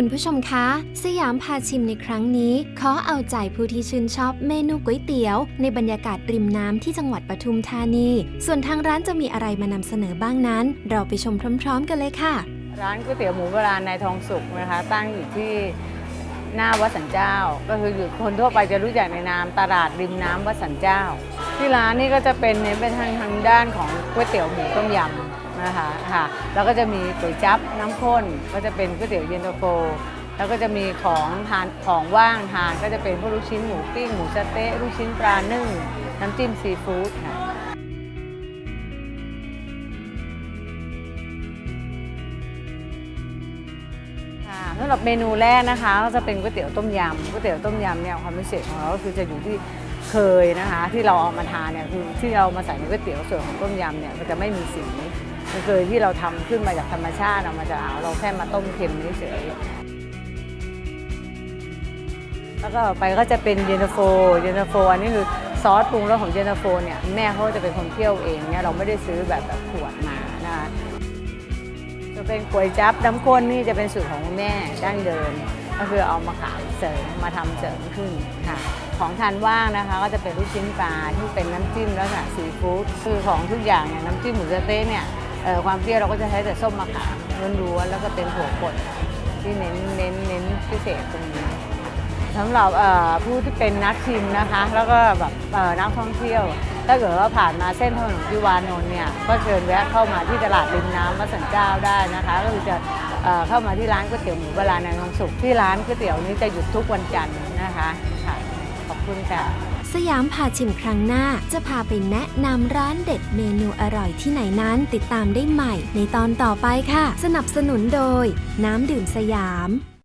คุณผู้ชมคะ สยามพาชิมในครั้งนี้ ขอเอาใจผู้ที่ชื่นชอบเมนูก๋วยเตี๋ยว ในบรรยากาศริมน้ำที่จังหวัดปทุมธานี ส่วนทางร้านจะมีอะไรมานำเสนอบ้างนั้น เราไปชมพร้อม ๆ กันเลยค่ะ ร้านก๋วยเตี๋ยวหมูโบราณนายทองสุกนะคะ ตั้งอยู่ที่หน้าวัดสันเจ้า ก็คืออยู่คนทั่วไปจะรู้จักในนามตลาดริมน้ำวัดสันเจ้า ที่ร้านนี่ก็จะเป็นเน้นไปทางทางด้านของก๋วยเตี๋ยวหมูต้มยำ นะคะค่ะแล้วก็จะมีก๋วยจั๊บน้ำข้นก็จะเป็นก๋วยเตี๋ยวเย็นตาโฟ แล้วก็จะมีของทานของว่างทานก็จะเป็นพวกลูกชิ้นหมูปิ้งหมูสะเต๊ะลูกชิ้นปลานึ่งน้ำจิ้มซีฟู้ดค่ะสำหรับเมนูแรกนะคะก็จะเป็นก๋วยเตี๋ยวต้มยำก๋วยเตี๋ยวต้มยำเนี่ยความพิเศษของเราก็คือจะอยู่ที่เคยนะคะ ที่เราเอามาทานเนี่ยคือที่เรามาใส่ในก๋วยเตี๋ยวส่วนของต้มยำเนี่ยมันจะไม่มีสี เคยที่เราทำขึ้นมาจากธรรมชาติเอามาจากอ่าวเราแค่มาต้มเค็มเฉยๆแล้วก็ไปก็จะเป็นเยนโฟเยนโฟอันนี้คือซอสปรุงรสของเยนโฟเนี่ยแม่เขาจะเป็นคนเคี่ยวเองเนี่ยเราไม่ได้ซื้อแบบแบบขวดมานะคะจะเป็นก๋วยจั๊บน้ำข้นนี่จะเป็นสูตรของแม่ดั้งเดิมก็คือเอามาขายเสริมมาทำเสริมขึ้นค่ะ ของทานว่างนะคะ ก็จะเป็นลูกชิ้นปลาที่เป็นน้ำจิ้มแลักษณะซีฟู้ดคือของทุกอย่างเนี่ยน้ำจิ้มหมูสะเต๊ะเนี่ย ความเปรี้ยวเราก็จะใช้แต่ส้มมะขามล้วนๆแล้วก็เป็นถั่วป่นที่เน้นเน้นเน้นพิเศษตรงนี้สำหรับผู้ที่เป็นนักชิมนะคะ แล้วก็แบบนักท่องเที่ยว ถ้าเกิดว่าผ่านมาเส้นถนนทิวานนท์เนี่ยก็เชิญแวะเข้ามาที่ตลาดริมน้ำวัสันเจ้าได้นะคะ ก็คือจะเอเข้ามาที่ร้านก๋วยเตี๋ยวหมูโบราณนางทองสุขที่ร้านก๋วยเตี๋ยวนี้จะหยุดทุกวันจันทร์นะคะค่ะ คุณค่ะ สยามพาชิมครั้งหน้าจะพาไปแนะนำร้านเด็ดเมนูอร่อยที่ไหนนั้นติดตามได้ใหม่ในตอนต่อไปค่ะ สนับสนุนโดย น้ำดื่มสยาม